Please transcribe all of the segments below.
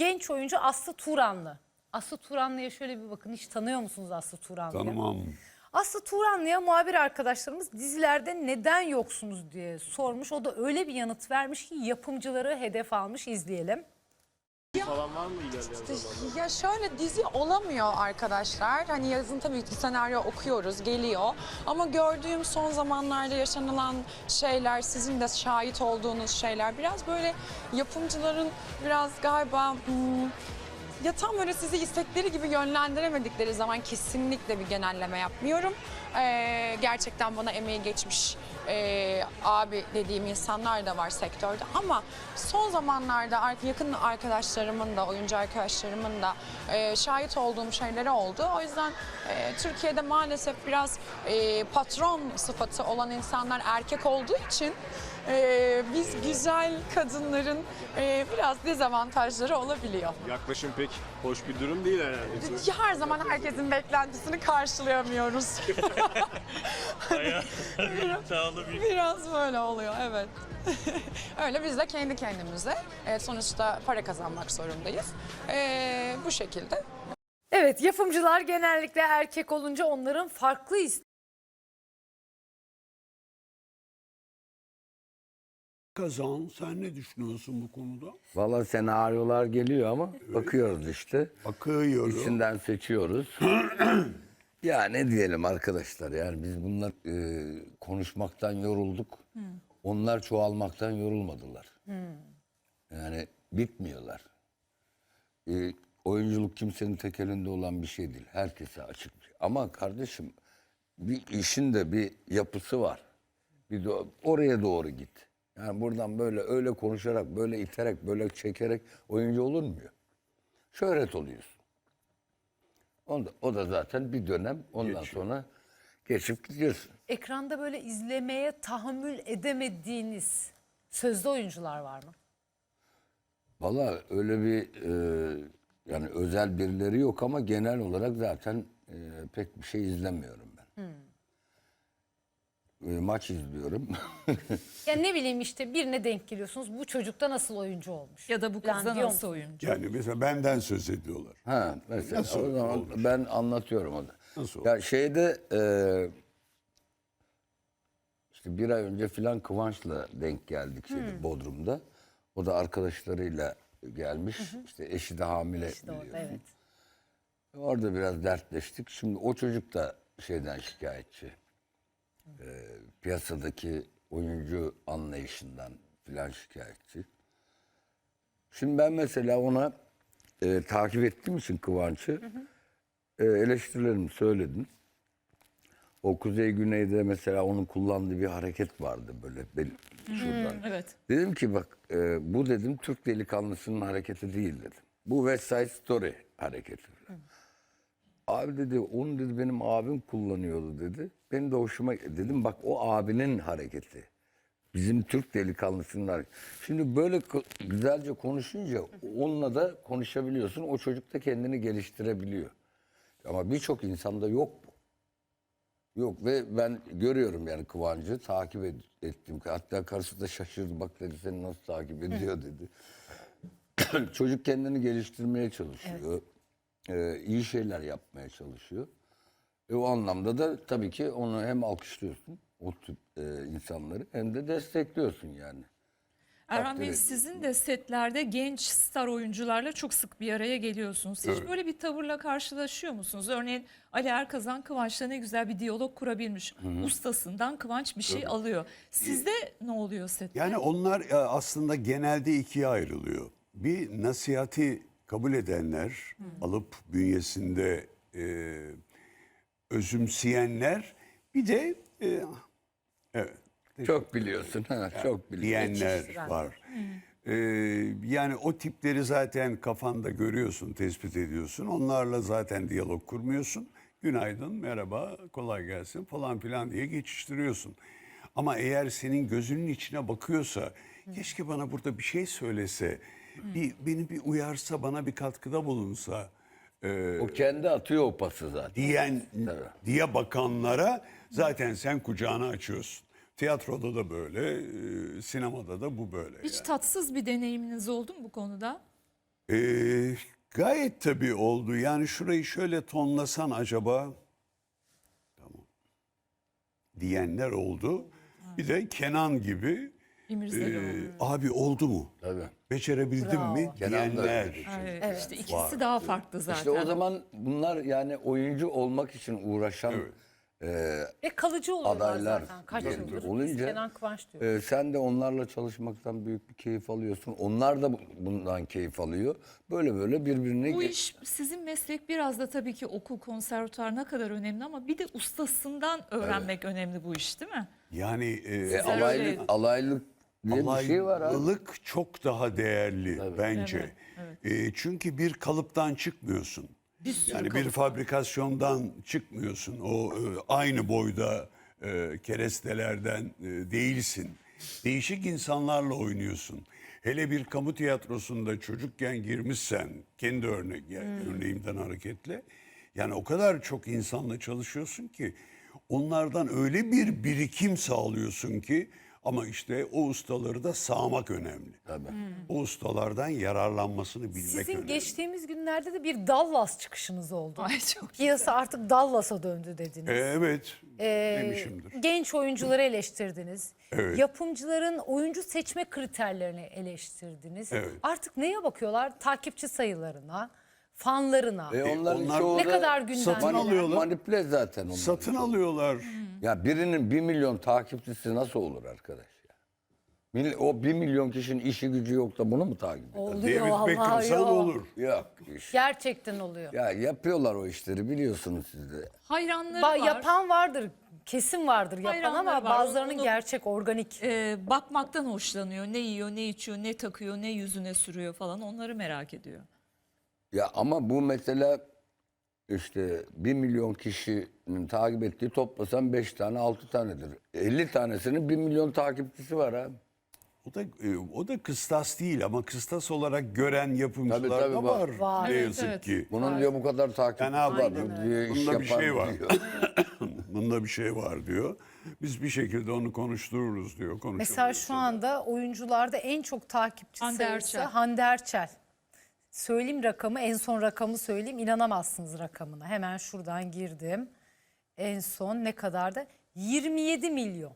genç oyuncu Aslı Turanlı. Aslı Turanlı'ya şöyle bir bakın. Hiç tanıyor musunuz Aslı Turanlı'yı? Tanımam. Aslı Turanlı'ya muhabir arkadaşlarımız dizilerde neden yoksunuz diye sormuş. O da öyle bir yanıt vermiş ki yapımcıları hedef almış. İzleyelim. Falan var mı ilerleyen zamanda? Ya şöyle dizi olamıyor arkadaşlar. Hani yazın tabii ki senaryo okuyoruz, geliyor. Ama gördüğüm son zamanlarda yaşanılan şeyler, sizin de şahit olduğunuz şeyler biraz böyle yapımcıların biraz galiba hmm, ya tam böyle sizi istekleri gibi yönlendiremedikleri zaman kesinlikle bir genelleme yapmıyorum. Ee, gerçekten bana emeği geçmiş e, abi dediğim insanlar da var sektörde ama son zamanlarda ar- yakın arkadaşlarımın da oyuncu arkadaşlarımın da e, şahit olduğum şeyleri oldu. O yüzden e, Türkiye'de maalesef biraz e, patron sıfatı olan insanlar erkek olduğu için e, biz güzel kadınların e, biraz dezavantajları olabiliyor. Yaklaşım pek hoş bir durum değil herhalde. Her zaman herkesin beklentisini karşılayamıyoruz. Biraz böyle oluyor evet. Öyle biz de kendi kendimize e, sonuçta para kazanmak zorundayız. E, bu şekilde. Evet yapımcılar genellikle erkek olunca onların farklı Kazan sen ne düşünüyorsun bu konuda? Valla senaryolar geliyor ama bakıyoruz işte. Bakıyorum. İçinden seçiyoruz. ya ne diyelim arkadaşlar yani biz bunlar e, konuşmaktan yorulduk. Onlar çoğalmaktan yorulmadılar. Yani bitmiyorlar. E, oyunculuk kimsenin tek elinde olan bir şey değil. Herkese açık. bir şey. Ama kardeşim bir işin de bir yapısı var. Bir de oraya doğru git. Yani buradan böyle öyle konuşarak, böyle iterek, böyle çekerek oyuncu olunmuyor. Şöhret oluyorsun. O da, o da zaten bir dönem. Ondan sonra geçip gidiyorsun. ekranda böyle izlemeye tahammül edemediğiniz sözde oyuncular var mı? Valla öyle bir e, yani özel birileri yok ama genel olarak zaten e, pek bir şey izlemiyorum ben. E, maç izliyorum. Ya ne bileyim işte birine denk geliyorsunuz. Bu çocukta nasıl oyuncu olmuş? Ya da bu kızda diyor nasıl oyuncu? Yani mesela benden söz ediyorlar. Ha mesela Nasıl o zaman olmuş? ben anlatıyorum o da. Nasıl Ya şeyde e, işte bir ay önce filan Kıvanç'la denk geldik şeyde Bodrum'da. O da arkadaşlarıyla gelmiş. İşte eşi de hamile İşte orada biliyorsun. evet. Orada biraz dertleştik. Şimdi o çocuk da şeyden şikayetçi. Ee, piyasadaki oyuncu anlayışından filan şikayetçi. Şimdi ben mesela ona e, takip ettiğim için Kıvanç'ı e, eleştirilerimi söyledim. O Kuzey Güney'de mesela onun kullandığı bir hareket vardı böyle bel- şuradan. Evet. Dedim ki bak e, bu dedim Türk delikanlısının hareketi değil dedim. Bu West Side Story hareketi. Abi dedi onu dedi benim abim kullanıyordu dedi. Benim de hoşuma dedim bak o abinin hareketi. Bizim Türk delikanlısının hareketi. Şimdi böyle güzelce konuşunca onunla da konuşabiliyorsun. O çocuk da kendini geliştirebiliyor. Ama birçok insanda yok bu. Yok ve ben görüyorum yani Kıvancı takip ed- ettim. Hatta karısı da şaşırdı bak dedi seni nasıl takip ediyor dedi. Çocuk kendini geliştirmeye çalışıyor. Ee, iyi şeyler yapmaya çalışıyor. E, o anlamda da tabii ki onu hem alkışlıyorsun o tip e, insanları hem de destekliyorsun yani. Erhan Bey sizin de setlerde genç star oyuncularla çok sık bir araya geliyorsunuz. Siz böyle bir tavırla karşılaşıyor musunuz? Örneğin Ali Erkazan Kıvanç'la ne güzel bir diyalog kurabilmiş. Ustasından Kıvanç bir şey alıyor. Sizde ne oluyor sette? Yani onlar e, aslında genelde ikiye ayrılıyor. Bir nasihati kabul edenler, alıp bünyesinde e, özümseyenler, bir de e, evet Çok biliyorsun ha çok biliyorsun. diyenler var. Ee, yani o tipleri zaten kafanda görüyorsun, tespit ediyorsun. Onlarla zaten diyalog kurmuyorsun. Günaydın, merhaba, kolay gelsin falan filan diye geçiştiriyorsun. Ama eğer senin gözünün içine bakıyorsa, keşke bana burada bir şey söylese, bir beni bir uyarsa, bana bir katkıda bulunsa e, O kendi atıyor o pası zaten. diyen Tabii. diye bakanlara zaten sen kucağını açıyorsun. Tiyatroda da böyle, e, sinemada da bu böyle. Hiç yani. tatsız bir deneyiminiz oldu mu bu konuda? Ee, Gayet tabii oldu. Yani şurayı şöyle tonlasan acaba tamam diyenler oldu. Bir de Kenan gibi İmirzalıoğlu. e, abi oldu mu? Tabii. Becerebildim mi Kenan da öyle diyenler. dedi. Evet, işte ikisi daha farklı zaten. İşte o zaman bunlar yani oyuncu olmak için uğraşan e, Ve kalıcı oluyorlar Adaylar zaten. Kaç yıldır. Olunca, Kenan Kıvanç diyor. e, sen de onlarla çalışmaktan büyük bir keyif alıyorsun. Onlar da bu- bundan keyif alıyor. Böyle böyle birbirine Bu ge- iş sizin meslek biraz da tabii ki okul, konservatuar ne kadar önemli ama bir de ustasından öğrenmek önemli bu iş değil mi? Yani e, E, Sizler öyle- alaylık diye bir şey var abi. Alaylılık çok daha değerli bence. Evet, E, çünkü bir kalıptan çıkmıyorsun. Bir sürü Yani bir kalıp. fabrikasyondan çıkmıyorsun. O e, aynı boyda e, kerestelerden e, değilsin. Değişik insanlarla oynuyorsun. Hele bir kamu tiyatrosunda çocukken girmişsen kendi örnek yani örneğimden hareketle yani o kadar çok insanla çalışıyorsun ki onlardan öyle bir birikim sağlıyorsun ki ama işte o ustaları da sağmak önemli. O ustalardan yararlanmasını bilmek Sizin önemli. geçtiğimiz günlerde de bir Dallas çıkışınız oldu. Ay çok Piyasa artık Dallas'a döndü dediniz. E, evet Ee, demişimdir. genç oyuncuları eleştirdiniz. Evet. Yapımcıların oyuncu seçme kriterlerini eleştirdiniz. Evet. Artık neye bakıyorlar? Takipçi sayılarına, fanlarına. E, onların onlar- çoğu Ne da kadar gündemde? Satın alıyorlar. Manipüle zaten onlar. Satın alıyorlar. Ya birinin bir milyon takipçisi nasıl olur arkadaş ya? Mil- O bir milyon kişinin işi gücü yok da bunu mu takip ediyor? Oluyor David vallahi ya. da olur. Yok iş. Gerçekten oluyor. Ya yapıyorlar o işleri biliyorsunuz siz de. hayranları Ba- var. yapan vardır. Kesin vardır yapan Hayranları ama var. bazılarının Onu- gerçek, organik. Ee, bakmaktan hoşlanıyor. Ne yiyor, ne içiyor, ne takıyor, ne yüzüne sürüyor falan onları merak ediyor. Ya ama bu mesela işte bir milyon kişinin takip ettiği toplasan beş tane altı tanedir. 50 tanesinin bir milyon takipçisi var ha. O da e, o da kıstas değil ama kıstas olarak gören yapımcılar Tabii, tabii da var. var. Var. Ne Evet, yazık evet. ki. Bunun diyor bu kadar takipçisi Yani abi, var. Bu iş Bunda bir şey var. diyor. Bunda bir şey var diyor. Biz bir şekilde onu konuştururuz diyor. Mesela şu anda oyuncularda en çok takipçi Hande sayısı Erçel. Hande Erçel. Söyleyeyim rakamı, en son rakamı söyleyeyim. İnanamazsınız rakamına. Hemen şuradan girdim. En son ne kadardı? 27 milyon.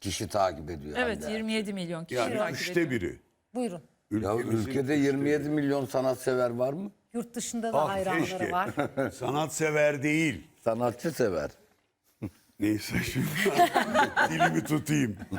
Kişi takip ediyor. Evet Hande. 27 milyon kişi yani takip üçte ediyor. biri. Buyurun. Ya Ülkemizin ülkede üçte 27 milyon sanatsever var mı? Yurt dışında da Ah, hayranları keşke. var. Sanatsever değil. Sanatçı sever. Neyse şimdi dilimi tutayım.